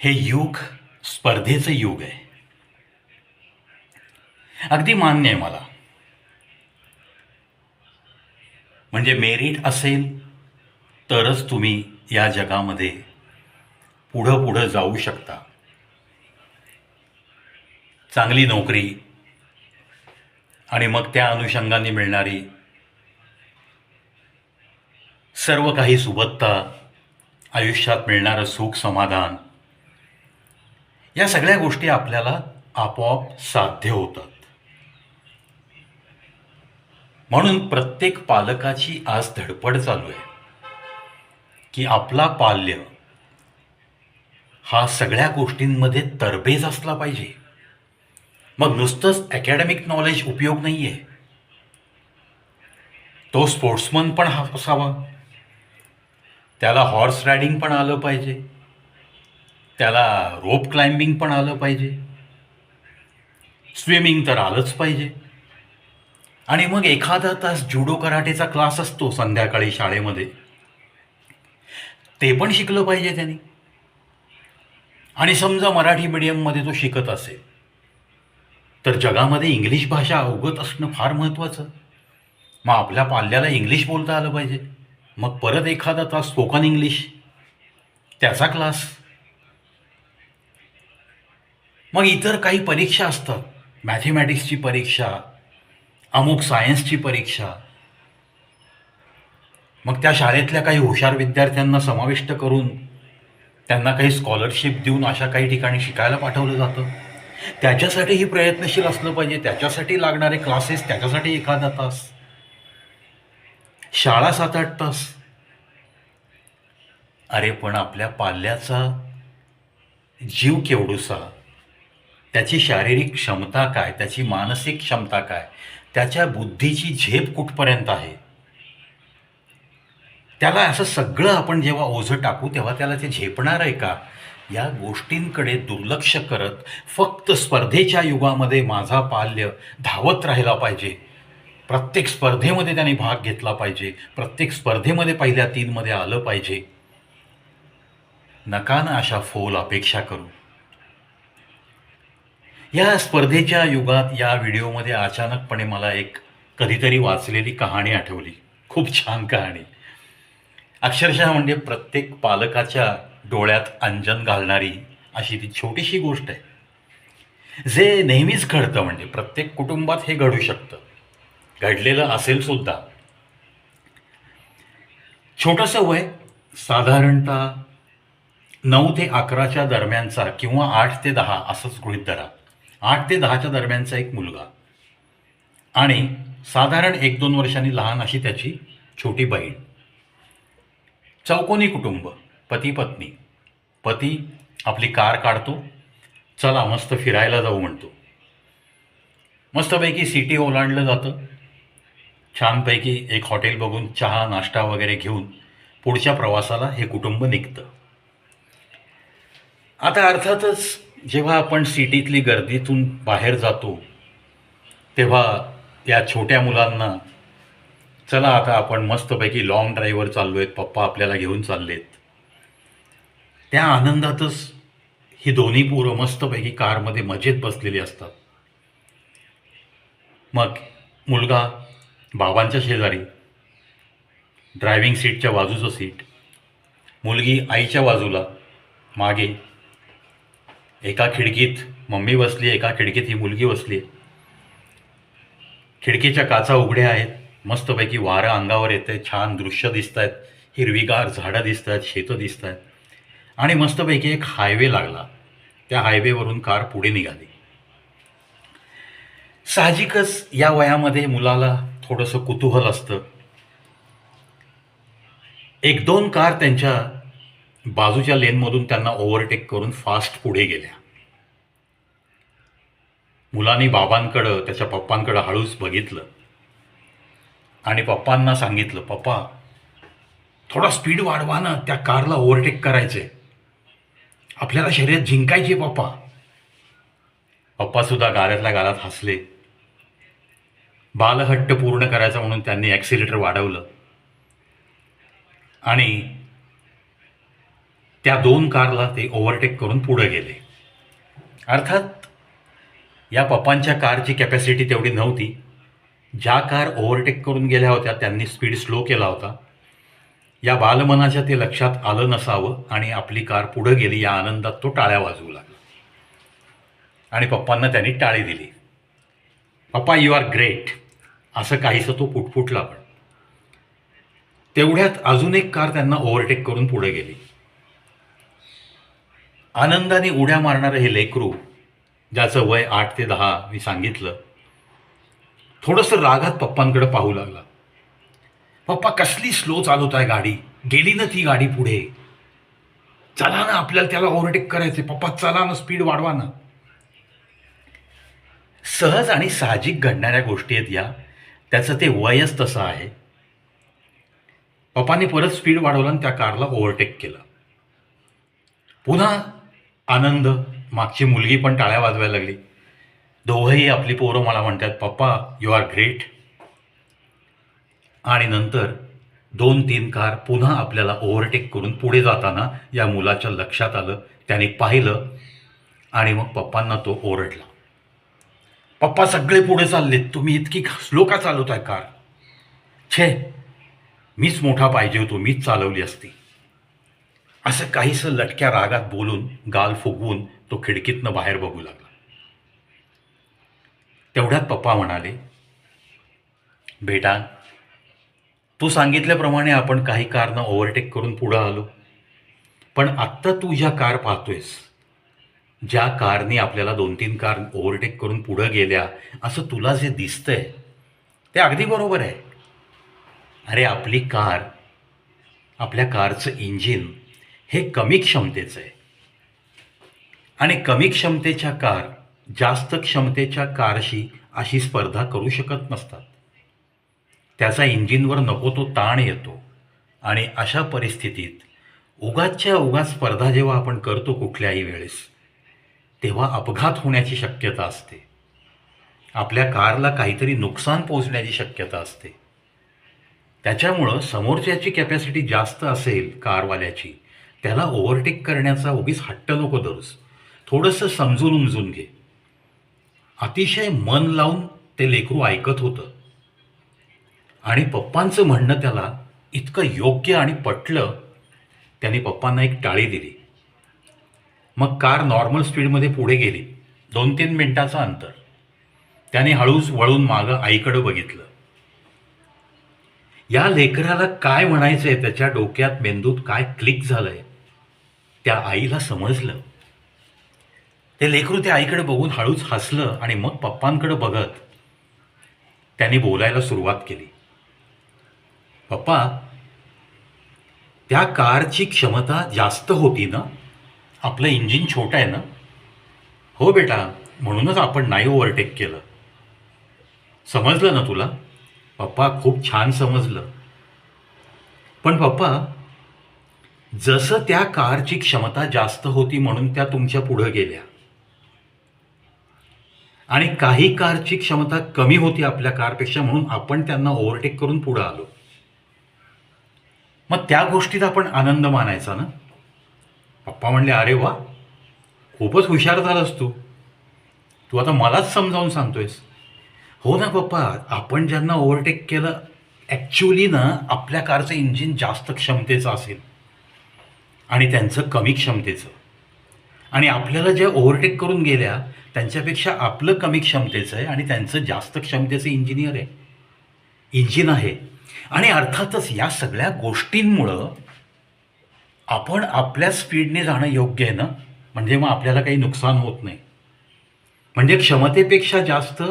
हे युग स्पर्धेचं युग आहे. अगदी मान्य आहे मला. म्हणजे मेरिट असेल तरच तुम्ही या जगामध्ये पुढं पुढं जाऊ शकता. चांगली नोकरी आणि मग त्या अनुषंगाने मिळणारी सर्व काही सुबत्ता आयुष्यात मिळणारं सुख समाधान या सगळ्या गोष्टी आपल्याला आपोआप साध्य होतात. म्हणून प्रत्येक पालकाची आज धडपड चालू आहे की आपला पाल्य हा सगळ्या गोष्टींमध्ये तरबेज असला पाहिजे. मग नुसतंच अकॅडमिक नॉलेज उपयोग नाही आहे तो स्पोर्ट्समन पण हा असावा त्याला हॉर्स रायडिंग पण आलं पाहिजे. त्याला रोप क्लाइम्बिंग पण आलं पाहिजे. स्विमिंग तर आलंच पाहिजे. आणि मग एखादा तास जुडो कराटेचा क्लास असतो संध्याकाळी शाळेमध्ये. ते पण शिकलं पाहिजे त्याने. आणि समजा मराठी मीडियममध्ये तो शिकत असेल तर जगामध्ये इंग्लिश भाषा अवगत असणं फार महत्त्वाचं. मग आपल्या पाल्याला इंग्लिश बोलता आलं पाहिजे. मग परत एखादा तास स्पोकन इंग्लिश त्याचा क्लास मग इतर काही परीक्षा असतात. मॅथेमॅटिक्सची परीक्षा अमुक सायन्सची परीक्षा. मग त्या शाळेतल्या काही हुशार विद्यार्थ्यांना समाविष्ट करून त्यांना काही स्कॉलरशिप देऊन अशा काही ठिकाणी शिकायला पाठवलं जातं. त्याच्यासाठीही प्रयत्नशील असलं पाहिजे. त्याच्यासाठी लागणारे क्लासेस त्याच्यासाठी एखादा तास. शाळा सात आठ तास. अरे पण आपल्या पाल्याचा जीव केवढूसा? त्याची शारीरिक क्षमता काय त्याची मानसिक क्षमता काय त्याच्या बुद्धीची झेप कुठपर्यंत आहे? त्याला असं सगळं आपण जेव्हा ओझं टाकू तेव्हा त्याला ते झेपणार आहे का? या गोष्टींकडे दुर्लक्ष करत फक्त स्पर्धेच्या युगामध्ये माझा पाल्य धावत राहिला पाहिजे. प्रत्येक स्पर्धेमध्ये त्याने भाग घेतला पाहिजे. प्रत्येक स्पर्धेमध्ये पहिल्या तीनमध्ये आलं पाहिजे. नकानं अशा फोल अपेक्षा करू. या स्पर्धेच्या युगात या व्हिडिओमध्ये अचानकपणे मला एक कधीतरी वाचलेली कहाणी आठवली. खूप छान कहाणी. अक्षरशः म्हणजे प्रत्येक पालकाच्या डोळ्यात अंजन घालणारी अशी ती छोटीशी गोष्ट आहे. जे नेहमीच घडतं म्हणजे प्रत्येक कुटुंबात हे घडू शकतं. घडलेलं असेल सुद्धा. छोटंसं वय साधारणतः नऊ ते अकराच्या दरम्यानचा किंवा आठ ते दहा असंच गृहीत धरा. आठ ते दहाच्या दरम्यानचा एक मुलगा. आणि साधारण एक दोन वर्षांनी लहान अशी त्याची छोटी बहीण. चौकोनी कुटुंब पती पत्नी. पती आपली कार काढतो चला मस्त फिरायला जाऊ म्हणतो. मस्तपैकी सिटी ओलांडलं जातं. छानपैकी एक हॉटेल बघून चहा नाश्ता वगैरे घेऊन पुढच्या प्रवासाला हे कुटुंब निघतं. आता अर्थातच जेव्हा आपण सिटीतली गर्दीतून बाहेर जातो तेव्हा या छोट्या मुलांना चला आता आपण मस्तपैकी लॉंग ड्राईव्हवर चाललो आहेत पप्पा आपल्याला घेऊन चाललेत. त्या आनंदातच ही दोन्ही पोरं मस्तपैकी कारमध्ये मजेत बसलेली असतात. मग मुलगा बाबांच्या शेजारी ड्रायव्हिंग सीटच्या बाजूचं सीट मुलगी आईच्या बाजूला मागे एका खिडकीत मम्मी बसली एका खिडकीत ही मुलगी बसली. खिडकीच्या काचा उघड्या आहेत मस्तपैकी वारं अंगावर येते छान दृश्य दिसत आहेत हिरवीगार झाडं दिसत आहेत शेतं दिसत आहेत आणि मस्तपैकी एक हायवे लागला. त्या हायवेवरून कार पुढे निघाली. साहजिकच या वयामध्ये मुलाला थोडंसं कुतूहल असतं. एक दोन कार त्यांच्या बाजूच्या लेनमधून त्यांना ओव्हरटेक करून फास्ट पुढे गेल्या. मुलांनी बाबांकडं त्याच्या पप्पांकडं हळूच बघितलं. आणि पप्पांना सांगितलं पप्पा थोडा स्पीड वाढवा ना त्या कारला ओव्हरटेक करायचे आपल्याला शर्यत जिंकायची पप्पा. पप्पासुद्धा गाऱ्यातल्या गालात हसले. बालहट्ट पूर्ण करायचा म्हणून त्यांनी ॲक्सिलेटर वाढवलं. आणि त्या दोन कारला ते ओव्हरटेक करून पुढे गेले. अर्थात या पप्पांच्या कारची कॅपॅसिटी तेवढी नव्हती. ज्या कार ओव्हरटेक करून गेल्या होत्या त्यांनी स्पीड स्लो केला होता. या बालमनाच्या ते लक्षात आलं नसावं आणि आपली कार पुढं गेली या आनंदात तो टाळ्या वाजवू लागला. आणि पप्पांना त्यांनी टाळी दिली. पप्पा यू आर ग्रेट असं काहीसं तो पुटपुटला पण. तेवढ्यात अजून एक कार त्यांना ओव्हरटेक करून पुढे गेली. आनंदाने उड्या मारणारं हे लेकरू ज्याचं वय आठ ते दहा मी सांगितलं थोडंसं रागात पप्पांकडे पाहू लागला. पप्पा कसली स्लो चालवत आहे गाडी. गेली ना ती गाडी पुढे. चला ना आपल्याला त्याला ओव्हरटेक करायचे पप्पा चला ना स्पीड वाढवा ना. सहज आणि साहजिक घडणाऱ्या गोष्टी आहेत या. त्याचं ते वयच तसं आहे. पप्पाने परत स्पीड वाढवलं आणि त्या कारला ओव्हरटेक केलं. पुन्हा आनंद. मागची मुलगी पण टाळ्या वाजवायला लागली. दोघंही आपली पोरं मला म्हणतात पप्पा यू आर ग्रेट आणि नंतर दोन तीन कार पुन्हा आपल्याला ओव्हरटेक करून पुढे जाताना या मुलाच्या लक्षात आलं. त्याने पाहिलं आणि मग पप्पांना तो ओरडला. पप्पा सगळे पुढे चाललेत. तुम्ही इतकी स्लो का चालवताय कार. छे मीच मोठा पाहिजे होतो. मीच चालवली असती. असं काहीसं लटक्या रागात बोलून गाल फुगवून तो खिडकीतनं बाहेर बघू लागला. तेवढ्यात पप्पा म्हणाले बेटा तू सांगितल्याप्रमाणे आपण काही कारनं ओव्हरटेक करून पुढं आलो. पण आत्ता तू ज्या कार पाहतोयस ज्या कारने आपल्याला दोन तीन कार ओव्हरटेक करून पुढं गेल्या असं तुला जे दिसतंय ते अगदी बरोबर आहे. अरे आपली कार आपल्या कारचं इंजिन हे कमी क्षमतेचं आहे. आणि कमी क्षमतेच्या कार जास्त क्षमतेच्या कारशी अशी स्पर्धा करू शकत नसतात. त्याचा इंजिनवर नको तो ताण येतो. आणि अशा परिस्थितीत उगाचच्या उगाच स्पर्धा जेव्हा आपण करतो कुठल्याही वेळेस तेव्हा अपघात होण्याची शक्यता असते. आपल्या कारला काहीतरी नुकसान पोहोचण्याची शक्यता असते. त्याच्यामुळं समोरच्याची कॅपॅसिटी जास्त असेल कारवाल्याची त्याला ओव्हरटेक करण्याचा उगीच हट्ट नको धरूस. थोडंसं समजून उमजून घे. अतिशय मन लावून ते लेकरू ऐकत होतं. आणि पप्पांचं म्हणणं त्याला इतकं योग्य आणि पटलं त्याने पप्पांना एक टाळी दिली. मग कार नॉर्मल स्पीडमध्ये पुढे गेली दोन तीन मिनटाचं अंतर. त्याने हळूच वळून मागं आईकडं बघितलं. या लेकराला काय म्हणायचंय त्याच्या डोक्यात मेंदूत काय क्लिक झालंय? त्या आईला समजलं. ते लेकरू त्या आईकडे बघून हळूच हसलं आणि मग पप्पांकडे बघत त्यांनी बोलायला सुरुवात केली. पप्पा त्या कारची क्षमता जास्त होती ना? आपलं इंजिन छोटं आहे ना? हो बेटा म्हणूनच आपण नाही ओव्हरटेक केलं. समजलं ना तुला? पप्पा खूप छान समजलं. पण पप्पा जसं त्या कारची क्षमता जास्त होती म्हणून त्या तुमच्या पुढं गेल्या. आणि काही कारची क्षमता कमी होती आपल्या कारपेक्षा म्हणून आपण त्यांना ओव्हरटेक करून पुढं आलो. मग त्या गोष्टीत आपण आनंद मानायचा ना? पप्पा म्हणले अरे वा खूपच हुशार झालास तू. तू आता मलाच समजावून सांगतोयस. हो ना पप्पा आपण ज्यांना ओव्हरटेक केलं ॲक्च्युली ना आपल्या कारचं इंजिन जास्त क्षमतेचं असेल. आणि त्यांचं कमी क्षमतेचं. आणि आपल्याला ज्या ओव्हरटेक करून गेल्या त्यांच्यापेक्षा आपलं कमी क्षमतेचं आहे आणि त्यांचं जास्त क्षमतेचं इंजिनियर आहे. इंजिन आहे. आणि अर्थातच या सगळ्या गोष्टींमुळं आपण आपल्या स्पीडने जाणं योग्य आहे ना? म्हणजे मग आपल्याला काही नुकसान होत नाही. म्हणजे क्षमतेपेक्षा जास्त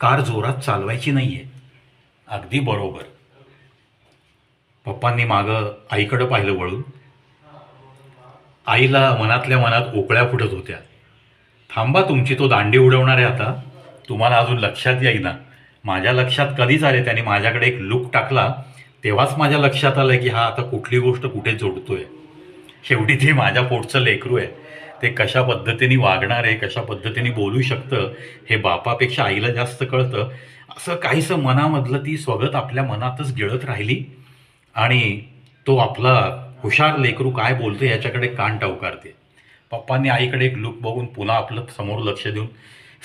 कार जोरात चालवायची नाही आहे अगदी बरोबर. पप्पांनी मागं आईकडं पाहिलं वळून. आईला मनातल्या मनात ओकळ्या फुटत होत्या. थांबा तुमची तो दांडी उडवणार आहे आता. तुम्हाला अजून लक्षात येईना. माझ्या लक्षात कधीच आले त्याने माझ्याकडे एक लुक टाकला तेव्हाच माझ्या लक्षात आलं की हा आता कुठली गोष्ट कुठे जोडतोय. शेवटी ते माझ्या पोटचं लेकरू आहे. ते कशा पद्धतीने वागणार आहे कशा पद्धतीने बोलू शकतं हे बापापेक्षा आईला जास्त कळतं. असं काहीसं मनामधलं ती स्वगत आपल्या मनातच गिळत राहिली. आणि तो आपला हुशार लेकरू काय बोलते याच्याकडे कान टवकारते. पप्पांनी आईकडे एक लुक बघून पुन्हा आपलं समोर लक्ष देऊन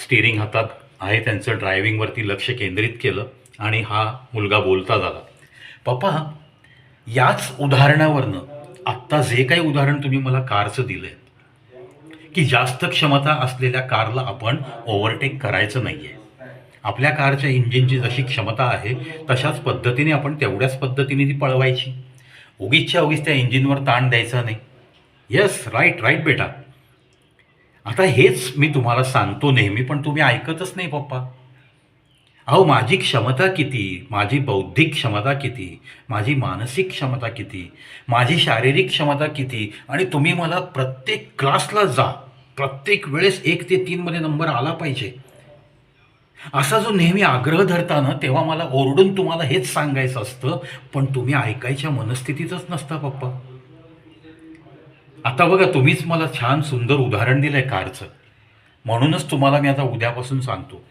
स्टिअरिंग हातात आहे त्यांचं ड्रायव्हिंगवरती लक्ष केंद्रित केलं आणि हा मुलगा बोलता झाला. पप्पा याच उदाहरणावरनं आत्ता जे काही उदाहरण तुम्ही मला कारचं दिलं आहे की जास्त क्षमता असलेल्या कारला आपण ओव्हरटेक करायचं नाही आहे आपल्या कारच्या इंजिनची जशी क्षमता आहे तशाच पद्धतीने आपण तेवढ्याच पद्धतीने ती पळवायची. उगीचच्या उगीच त्या इंजिनवर ताण द्यायचा नाही. येस राईट राईट बेटा. आता हेच मी तुम्हाला सांगतो नेहमी पण तुम्ही ऐकतच नाही पप्पा. अहो माझी क्षमता किती? माझी बौद्धिक क्षमता किती? माझी मानसिक क्षमता किती? माझी शारीरिक क्षमता किती? आणि तुम्ही मला प्रत्येक क्लासला जा. प्रत्येक वेळेस एक ते तीनमध्ये नंबर आला पाहिजे. असा जो नेहमी आग्रह धरता ना तेव्हा मला ओरडून तुम्हाला हेच सांगायचं असतं पण तुम्ही ऐकायच्या मनस्थितीतच नसता पप्पा. आता बघा तुम्हीच मला छान सुंदर उदाहरण दिलंय कारचं. म्हणूनच तुम्हाला मी आता उद्यापासून सांगतो.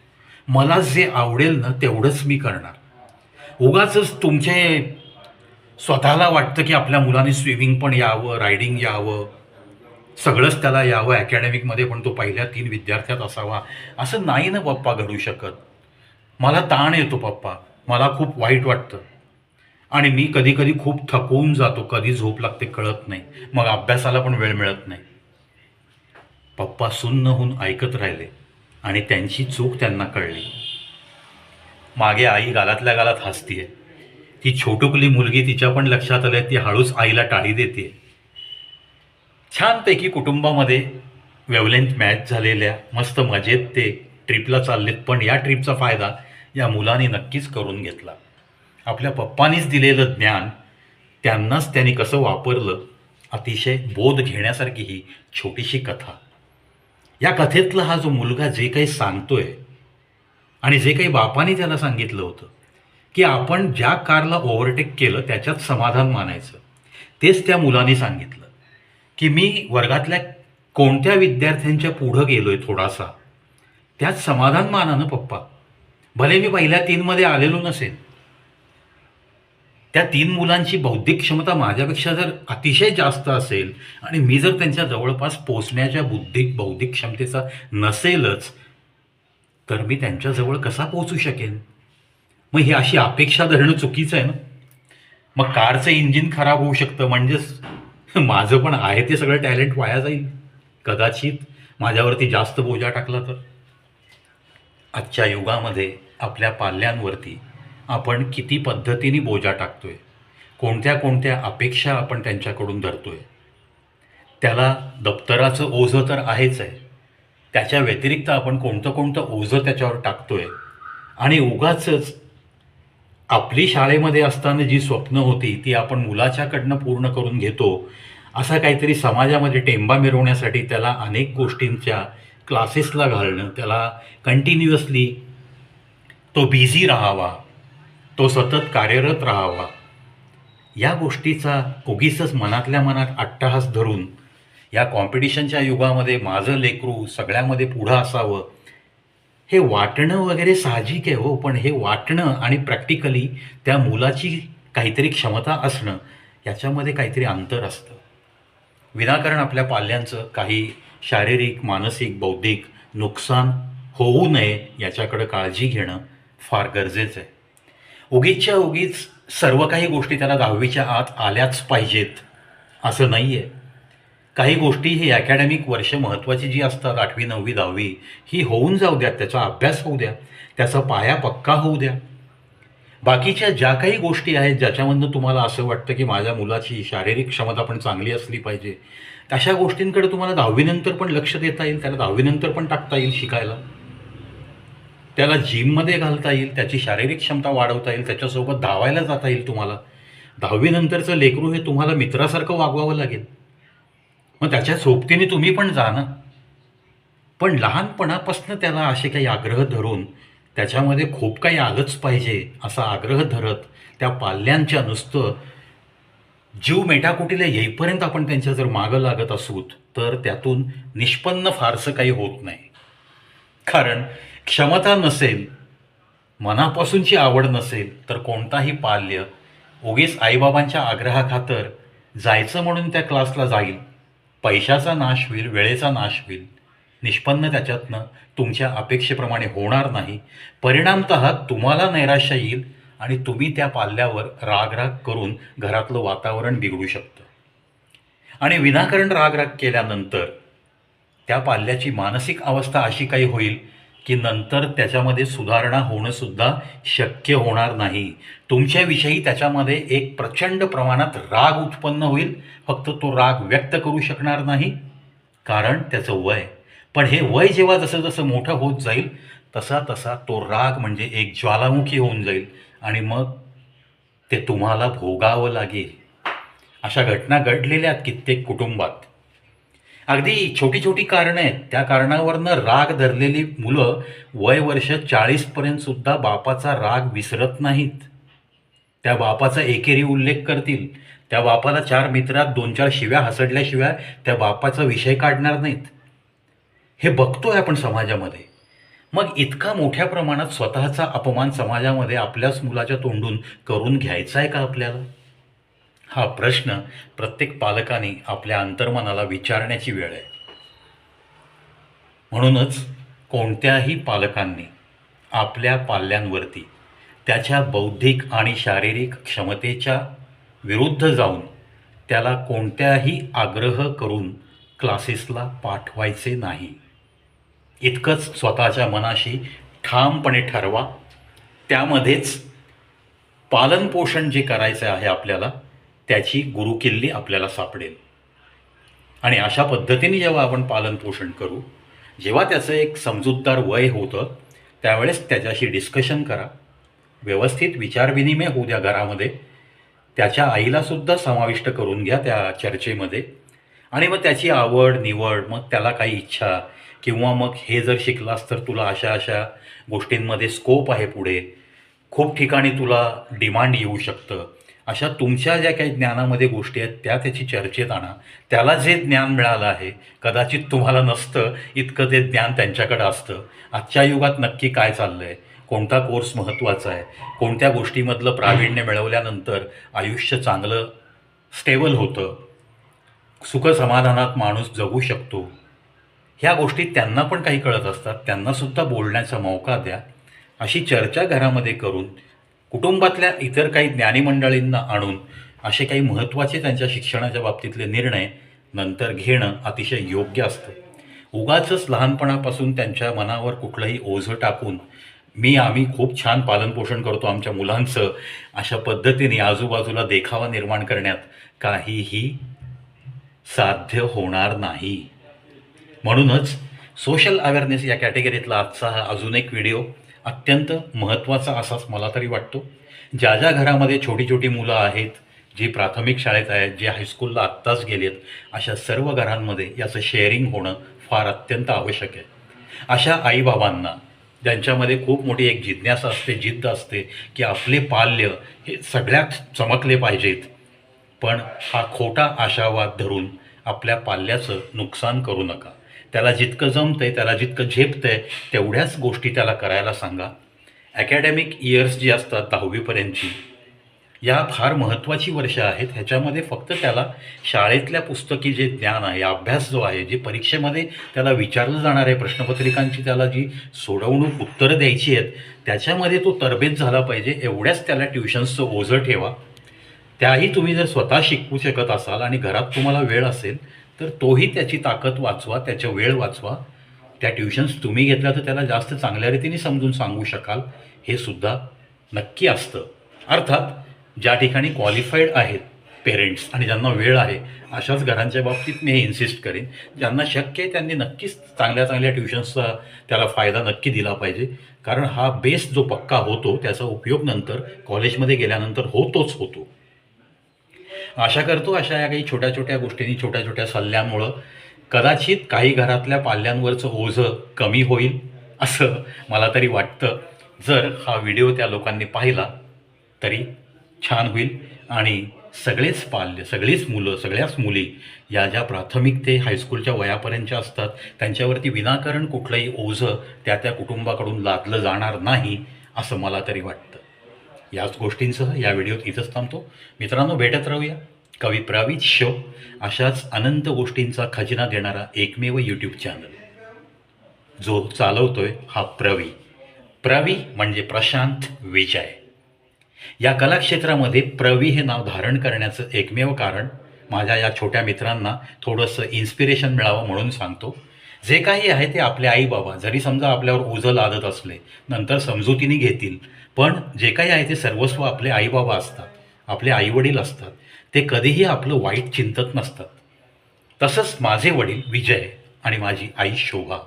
मला जे आवडेल ना तेवढंच मी करणार. उगाच तुमचे स्वतःला वाटतं की आपल्या मुलाने स्विमिंग पण यावं रायडिंग यावं सगळंच त्याला यावं अकॅडमिकमध्ये पण तो पहिल्या तीन विद्यार्थ्यात असावा. असं नाही ना पप्पा घडू शकत. मला ताण येतो पप्पा. मला खूप वाईट वाटतं. आणि मी कधी कधी खूप थकवून जातो. कधी झोप लागते कळत नाही. मग अभ्यासाला पण वेळ मिळत नाही. पप्पा सुन्न होऊन ऐकत राहिले. आणि त्यांची चूक त्यांना कळली. मागे आई गालातल्या गालात हसतीये. ती छोटुकली मुलगी तिच्या पण लक्षात आल्या. ती हळूच आईला टाळी देते छानपैकी कुटुंबामध्ये वेवलेंथ मॅच झालेल्या मस्त मजेत ते ट्रिपला चाललेत. पण या ट्रिपचा फायदा या मुलाने नक्कीच करून घेतला. आपल्या पप्पानीच दिलेलं ज्ञान त्यांनाच त्यांनी कसं वापरलं अतिशय बोध घेण्यासारखी ही छोटीशी कथा. या कथेतला हा जो मुलगा जे काही सांगतोय आणि जे काही बापाने त्याला सांगितलं होतं की आपण ज्या कारला ओव्हरटेक केलं त्याच्यात समाधान मानायचं. तेच त्या मुलाने सांगितलं. की मी वर्गातल्या कोणत्या विद्यार्थ्यांच्या पुढं गेलो आहे थोडासा त्यात समाधान माना ना पप्पा. भले मी पहिल्या तीनमध्ये आलेलो नसेल त्या तीन मुलांची बौद्धिक क्षमता माझ्यापेक्षा जर अतिशय जास्त असेल आणि मी जर त्यांच्या जवळपास पोचण्याच्या बुद्धिक बौद्धिक क्षमतेचा नसेलच तर मी त्यांच्याजवळ कसा पोचू शकेन? मग ही अशी अपेक्षा धरणं चुकीचं आहे ना? मग कारचं इंजिन खराब होऊ शकतं म्हणजेच माझं पण आहे ते सगळं टॅलेंट वाया जाईल. कदाचित माझ्यावरती जास्त बोजा टाकला तर. आजच्या युगामध्ये आपल्या पाल्यांवरती आपण किती पद्धतीने बोजा टाकतोय कोणत्या कोणत्या अपेक्षा आपण त्यांच्याकडून धरतोय त्याला दप्तराचं ओझं तर आहेच आहे. त्याच्या व्यतिरिक्त आपण कोणतं कोणतं ओझं त्याच्यावर टाकतोय आणि उगाचच आपली शाळेमध्ये असताना जी स्वप्न होती ती आपण मुलाच्याकडनं पूर्ण करून घेतो असा काहीतरी समाजामध्ये टेंबा मिरवण्यासाठी त्याला अनेक गोष्टींच्या क्लासेसला घालणं त्याला कंटिन्युअसली तो बिझी राहावा तो सतत कार्यरत राहावा या गोष्टीचा उगीचच मनातल्या मनात अट्टहास धरून या कॉम्पिटिशनच्या युगामध्ये माझं लेकरू सगळ्यामध्ये पुढं असावं हे वाटणं वगैरे साहजिक आहे हो पण हे वाटणं आणि प्रॅक्टिकली त्या मुलाची काहीतरी क्षमता असणं याच्यामध्ये काहीतरी अंतर असतं. विनाकारण आपल्या पाल्यांचं काही शारीरिक मानसिक बौद्धिक नुकसान होऊ नये याच्याकडं काळजी घेणं फार गरजेचं आहे. उगीचच्या उगीच सर्व काही गोष्टी त्याला दहावीच्या आत आल्याच पाहिजेत असं नाही आहे काही गोष्टी ही अकॅडमिक वर्ष महत्त्वाची जी असतात आठवी नववी दहावी ही होऊन जाऊ द्या त्याचा अभ्यास होऊ द्या त्याचा पाया पक्का होऊ द्या. बाकीच्या ज्या काही गोष्टी आहेत ज्याच्यामधनं तुम्हाला असं वाटतं की माझ्या मुलाची शारीरिक क्षमता पण चांगली असली पाहिजे अशा गोष्टींकडे तुम्हाला दहावीनंतर पण लक्ष देता येईल त्याला दहावीनंतर पण टाकता येईल शिकायला. त्याला जिममध्ये घालता येईल त्याची शारीरिक क्षमता वाढवता येईल त्याच्यासोबत धावायला जाता येईल तुम्हाला. दहावीनंतरचं लेकरू हे तुम्हाला मित्रासारखं वागवावं लागेल. मग त्याच्या सोबतीने तुम्ही पण जा ना. पण लहानपणापासून त्याला असे काही आग्रह धरून त्याच्यामध्ये खूप काही आलंच पाहिजे असा आग्रह धरत त्या पाल्यांच्या नुसतं जीव मेटाकुटीला येईपर्यंत आपण त्यांच्या जर मागं लागत असूत तर त्यातून निष्पन्न फारसं काही होत नाही. कारण क्षमता नसेल मनापासूनची आवड नसेल तर कोणताही पाल्य उगीच आईबाबांच्या आग्रहाखातर जायचं म्हणून त्या क्लासला जाईल. पैशाचा नाश होईल वेळेचा नाश होईल. निष्पन्न त्याच्यातनं तुमच्या अपेक्षेप्रमाणे होणार नाही. परिणामत तुम्हाला नैराश्य येईल आणि तुम्ही त्या पाल्यावर रागराग करून घरातलं वातावरण बिघडू शकतं. आणि विनाकारण रागराग केल्यानंतर त्या पाल्याची मानसिक अवस्था अशी काही होईल की नंतर त्याच्यामध्ये सुधारणा होणंसुद्धा शक्य होणार नाही. तुमच्याविषयी त्याच्यामध्ये एक प्रचंड प्रमाणात राग उत्पन्न होईल. फक्त तो राग व्यक्त करू शकणार नाही. कारण त्याचं वय. पण हे वय जेव्हा जसं जसं मोठं होत जाईल तसा तसा तो राग म्हणजे एक ज्वालामुखी होऊन जाईल. आणि मग ते तुम्हाला भोगावं लागेल. अशा घटना घडलेल्या आहेत कित्येक कुटुंबात. अगदी छोटी छोटी कारणं आहेत. त्या कारणावरनं राग धरलेली मुलं वय वर्ष चाळीसपर्यंत सुद्धा बापाचा राग विसरत नाहीत. त्या बापाचा एकेरी उल्लेख करतील. त्या बापाला चार मित्रात दोन चार शिव्या हसडल्याशिवाय त्या बापाचा विषय काढणार नाहीत. हे बघतोय आपण समाजामध्ये. मग इतका मोठ्या प्रमाणात स्वतःचा अपमान समाजामध्ये आपल्याच मुलाच्या तोंडून करून घ्यायचा आहे का आपल्याला? हा प्रश्न प्रत्येक पालकाने आपल्या अंतर्मनाला विचारण्याची वेळ आहे. म्हणूनच कोणत्याही पालकांनी आपल्या पाल्यांवरती त्याच्या बौद्धिक आणि शारीरिक क्षमतेच्या विरुद्ध जाऊन त्याला कोणत्याही आग्रह करून क्लासेसला पाठवायचे नाही. इतकंच स्वतःच्या मनाशी ठामपणे ठरवा. त्यामध्येच पालनपोषण जे करायचं आहे आपल्याला त्याची गुरुकिल्ली आपल्याला सापडेल. आणि अशा पद्धतीने जेव्हा आपण पालनपोषण करू जेव्हा त्याचं एक समजूतदार वय होतं त्यावेळेस त्याच्याशी डिस्कशन करा. व्यवस्थित विचारविनिमय होऊ द्या घरामध्ये. त्याच्या आईलासुद्धा समाविष्ट करून घ्या त्या चर्चेमध्ये. आणि मग त्याची आवड निवड मग त्याला काही इच्छा किंवा मग हे जर शिकलास तर तुला अशा अशा गोष्टींमध्ये स्कोप आहे पुढे. खूप ठिकाणी तुला डिमांड येऊ शकतं. अशा तुमच्या ज्या काही ज्ञानामध्ये गोष्टी आहेत त्या त्याची चर्चेत आणा. त्याला जे ज्ञान मिळालं आहे कदाचित तुम्हाला नसतं इतकं ते ज्ञान त्यांच्याकडं असतं. आजच्या युगात नक्की काय चाललं आहे कोणता कोर्स महत्त्वाचा आहे? कोणत्या गोष्टीमधलं प्रावीण्य मिळवल्यानंतर आयुष्य चांगलं स्टेबल होतं? सुखसमाधानात माणूस जगू शकतो? ह्या गोष्टी त्यांना पण काही कळत असतात. त्यांनासुद्धा बोलण्याचा मौका द्या. अशी चर्चा घरामध्ये करून कुटुंबातल्या इतर काही ज्ञानी मंडळींना आणून असे काही महत्त्वाचे त्यांच्या शिक्षणाच्या बाबतीतले निर्णय नंतर घेणं अतिशय योग्य असतं. उगाचच लहानपणापासून त्यांच्या मनावर कुठलंही ओझं टाकून मी आम्ही खूप छान पालनपोषण करतो आमच्या मुलांचं अशा पद्धतीने आजूबाजूला देखावा निर्माण करण्यात काहीही साध्य होणार नाही. म्हणूनच सोशल अवेअरनेस या कॅटेगरीतला आजचा हा अजून एक व्हिडिओ अत्यंत महत्त्वाचा असाच मला तरी वाटतो. ज्या ज्या घरामध्ये छोटी छोटी मुलं आहेत जी प्राथमिक शाळेत आहेत जे हायस्कूलला आत्ताच गेलेत अशा सर्व घरांमध्ये याचं शेअरिंग होणं फार अत्यंत आवश्यक आहे. अशा आईबाबांना ज्यांच्यामध्ये खूप मोठी एक जिज्ञासा असते जिद्द असते की आपले पाल्य हे सगळ्यात चमकले पाहिजेत. पण हा खोटा आशावाद धरून आपल्या पाल्याचं नुकसान करू नका. त्याला जितकं जमतंय त्याला जितकं झेपतंय तेवढ्याच गोष्टी त्याला करायला सांगा. अकॅडमिक इयर्स जी असतात दहावीपर्यंतची या फार महत्त्वाची वर्ष आहेत. ह्याच्यामध्ये फक्त त्याला शाळेतल्या पुस्तकी जे ज्ञान आहे अभ्यास जो आहे जे परीक्षेमध्ये त्याला विचारलं जाणार आहे प्रश्नपत्रिकांची त्याला जी सोडवणूक उत्तरं द्यायची आहेत त्याच्यामध्ये तो तरबेज झाला पाहिजे. एवढ्याच त्याला ट्युशन्सचं ओझं ठेवा. त्याही तुम्ही जर स्वतः शिकवू शकत असाल आणि घरात तुम्हाला वेळ असेल तर तोही त्याची ताकद वाचवा त्याचा वेळ वाचवा. त्या ट्युशन्स तुम्ही घेतल्या तर त्याला जास्त चांगल्या रीतीने समजून सांगू शकाल. हे सुद्धा नक्की असतं. अर्थात ज्या ठिकाणी क्वालिफाईड आहेत पेरेंट्स आणि ज्यांना वेळ आहे अशाच घरांच्या बाबतीत मी हे इन्सिस्ट करेन. ज्यांना शक्य आहे त्यांनी नक्कीच चांगल्या चांगल्या ट्युशन्सचा त्याला फायदा नक्की दिला पाहिजे. कारण हा बेस जो पक्का होतो त्याचा उपयोग नंतर कॉलेजमध्ये गेल्यानंतर होतोच होतो. आशा करतो अशा या काही छोट्या छोट्या गोष्टींनी छोट्या छोट्या सल्ल्यामुळं कदाचित काही घरातल्या पाल्यांवरचं ओझं कमी होईल असं मला तरी वाटतं. जर हा व्हिडिओ त्या लोकांनी पाहिला तरी छान होईल. आणि सगळेच पाल्य सगळीच मुलं सगळ्याच मुली या ज्या प्राथमिक ते हायस्कूलच्या वयापर्यंतच्या असतात त्यांच्यावरती विनाकारण कुठलंही ओझं त्या त्या कुटुंबाकडून लादलं जाणार नाही असं मला तरी वाटतं. याच गोष्टींसह या व्हिडिओत इथंच थांबतो. मित्रांनो भेटत राहूया. कवी प्रवीत शो अशाच अनंत गोष्टींचा खजिना देणारा एकमेव यूट्यूब चॅनल जो चालवतोय हा प्रवी. प्रवी म्हणजे प्रशांत विजय. या कलाक्षेत्रामध्ये प्रवी हे नाव धारण करण्याचं एकमेव कारण माझ्या या छोट्या मित्रांना थोडंसं इन्स्पिरेशन मिळावं म्हणून सांगतो. जे काही आहे ते आपले आई बाबा जरी समजा आपल्यावर ओझं लादत असले नंतर समजुतीने घेतील पण जे काही आहे ते सर्वस्व आपले आईबाबा असतात आपले आईवडील असतात ते कधीही आपलं वाईट चिंतत नसतात. तसंच माझे वडील विजय आणि माझी आई शोभा.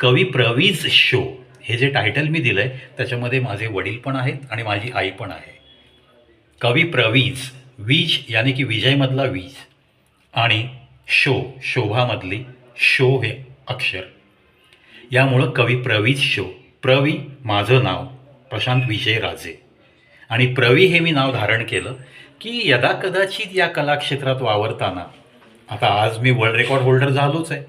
कवी प्रवीज शो हे जे टायटल मी दिलं आहे त्याच्यामध्ये माझे वडील पण आहेत आणि माझी आई पण आहे. कवी प्रवीज वीज याने की विजयमधला वीज. आणि शो शोभामधली शो हे अक्षर. यामुळं कवी प्रवीज शो. प्रवी माझं नाव. प्रशांत विजय राजे. आणि प्रवी हे मी नाव धारण केलं की यदा कदाचित या कलाक्षेत्रात वावरताना आता आज मी वर्ल्ड रेकॉर्ड होल्डर झालोच आहे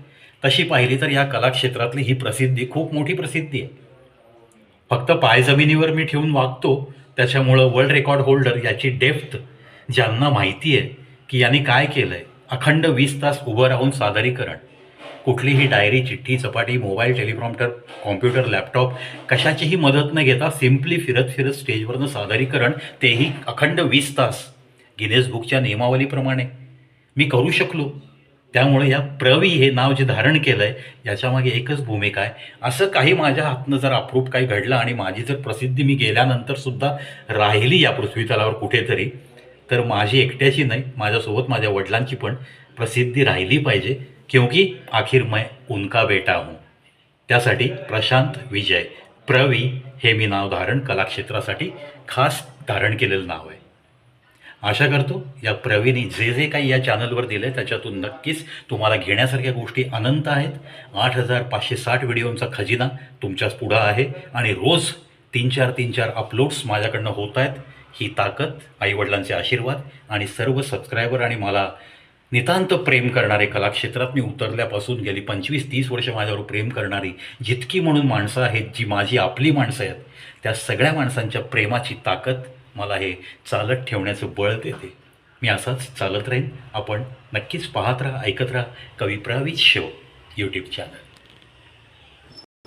तशी पाहिली तर या कलाक्षेत्रातली ही प्रसिद्धी खूप मोठी प्रसिद्धी आहे. फक्त पाय जमिनीवर मी ठेवून वागतो त्याच्यामुळं वर्ल्ड रेकॉर्ड होल्डर याची डेप्थ ज्यांना माहिती आहे की यांनी काय केलं आहे अखंड वीस तास उभं राहून सादरीकरण. कुठलीही डायरी चिठ्ठी चपाटी मोबाईल टेलिप्रॉम्प्टर कॉम्प्युटर लॅपटॉप कशाचीही मदत न घेता सिम्पली फिरत फिरत स्टेजवरनं सादरीकरण तेही अखंड वीस तास. गिनेस बुकच्या नियमावलीप्रमाणे. मी करू शकलो. त्यामुळे या प्रवी हे नाव जे धारण केलं आहे याच्यामागे एकच भूमिका आहे. असं काही माझ्या हातनं जर अप्रूप काही घडलं आणि माझी जर प्रसिद्धी मी गेल्यानंतर सुद्धा राहिली या पृथ्वीतलावर कुठेतरी तर माझी एकट्याची नाही माझ्यासोबत माझ्या वडिलांची पण प्रसिद्धी राहिली पाहिजे. क्योंकि आखिर मैं उनका बेटा हूँ। त्यासाठी प्रशांत विजय प्रवी हे मी नाव धारण कलाक्षेत्रासाठी खास धारण केलेलं नाव आहे. आशा करतो या प्रवीने जे जे काही या चॅनलवर दिलं आहे त्याच्यातून नक्कीच तुम्हाला घेण्यासारख्या गोष्टी अनंत आहेत. आठ हजार पाचशे साठ व्हिडिओंचा खजिना तुमच्याच पुढं आहे आणि रोज तीन चार तीन चार अपलोड्स माझ्याकडनं होत आहेत. ही ताकद आईवडिलांचे आशीर्वाद आणि सर्व सबस्क्रायबर आणि मला नितांत प्रेम करणारे कलाक्षेत्रात मी उतरल्यापासून गेली पंचवीस तीस वर्ष माझ्यावर प्रेम करणारी जितकी म्हणून माणसं आहेत जी माझी आपली माणसं आहेत त्या सगळ्या माणसांच्या प्रेमाची ताकद मला हे चालत ठेवण्याचं बळ देते. मी असाच चालत राहीन. आपण नक्कीच पाहत राहा ऐकत राहा कवी प्रवीत शो यूट्यूब चॅनल